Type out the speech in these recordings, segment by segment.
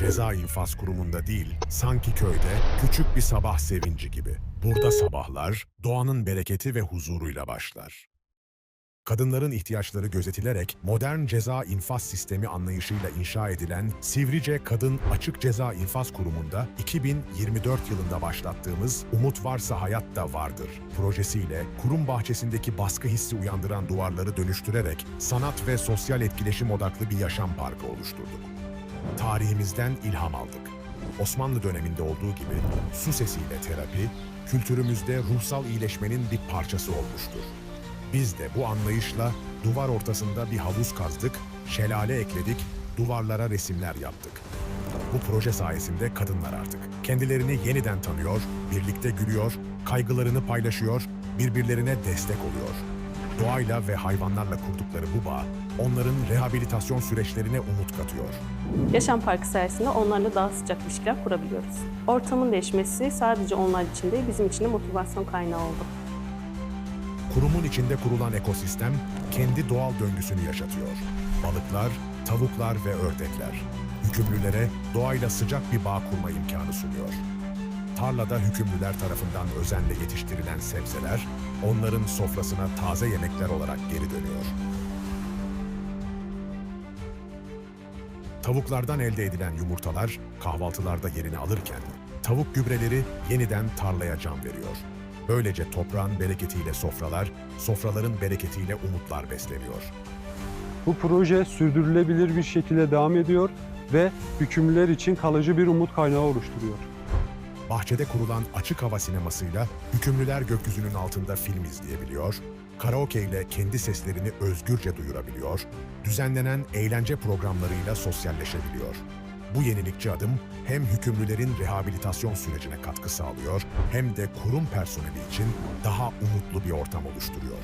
Ceza infaz kurumunda değil, sanki köyde küçük bir sabah sevinci gibi. Burada sabahlar doğanın bereketi ve huzuruyla başlar. Kadınların ihtiyaçları gözetilerek modern ceza infaz sistemi anlayışıyla inşa edilen Sivrice Kadın Açık Ceza İnfaz Kurumu'nda 2024 yılında başlattığımız Umut Varsa Hayat da Vardır projesiyle kurum bahçesindeki baskı hissi uyandıran duvarları dönüştürerek sanat ve sosyal etkileşim odaklı bir yaşam parkı oluşturduk. Tarihimizden ilham aldık. Osmanlı döneminde olduğu gibi su sesiyle terapi, kültürümüzde ruhsal iyileşmenin bir parçası olmuştur. Biz de bu anlayışla duvar ortasında bir havuz kazdık, şelale ekledik, duvarlara resimler yaptık. Bu proje sayesinde kadınlar artık kendilerini yeniden tanıyor, birlikte gülüyor, kaygılarını paylaşıyor, birbirlerine destek oluyor. Doğayla ve hayvanlarla kurdukları bu bağ, onların rehabilitasyon süreçlerine umut katıyor. Yaşam Parkı sayesinde onlarla daha sıcak ilişkiler kurabiliyoruz. Ortamın değişmesi sadece onlar için değil, bizim için de motivasyon kaynağı oldu. Kurumun içinde kurulan ekosistem kendi doğal döngüsünü yaşatıyor. Balıklar, tavuklar ve ördekler. Hükümlülere doğayla sıcak bir bağ kurma imkanı sunuyor. Tarlada hükümlüler tarafından özenle yetiştirilen sebzeler, onların sofrasına taze yemekler olarak geri dönüyor. Tavuklardan elde edilen yumurtalar kahvaltılarda yerini alırken, tavuk gübreleri yeniden tarlaya can veriyor. Böylece toprağın bereketiyle sofralar, sofraların bereketiyle umutlar besleniyor. Bu proje sürdürülebilir bir şekilde devam ediyor ve hükümlüler için kalıcı bir umut kaynağı oluşturuyor. Bahçede kurulan açık hava sinemasıyla hükümlüler gökyüzünün altında film izleyebiliyor, karaoke ile kendi seslerini özgürce duyurabiliyor, düzenlenen eğlence programlarıyla sosyalleşebiliyor. Bu yenilikçi adım hem hükümlülerin rehabilitasyon sürecine katkı sağlıyor hem de kurum personeli için daha umutlu bir ortam oluşturuyor.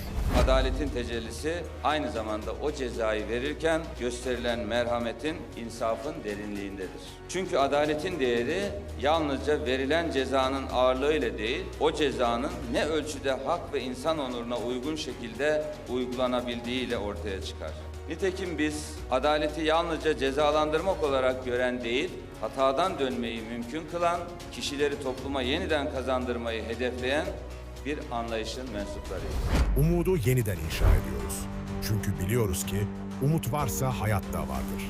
Adaletin tecellisi aynı zamanda o cezayı verirken gösterilen merhametin, insafın derinliğindedir. Çünkü adaletin değeri yalnızca verilen cezanın ağırlığıyla değil, o cezanın ne ölçüde hak ve insan onuruna uygun şekilde uygulanabildiğiyle ortaya çıkar. Nitekim biz adaleti yalnızca cezalandırmak olarak gören değil, hatadan dönmeyi mümkün kılan, kişileri topluma yeniden kazandırmayı hedefleyen bir anlayışın mensuplarıyız. Umudu yeniden inşa ediyoruz. Çünkü biliyoruz ki umut varsa hayat da vardır.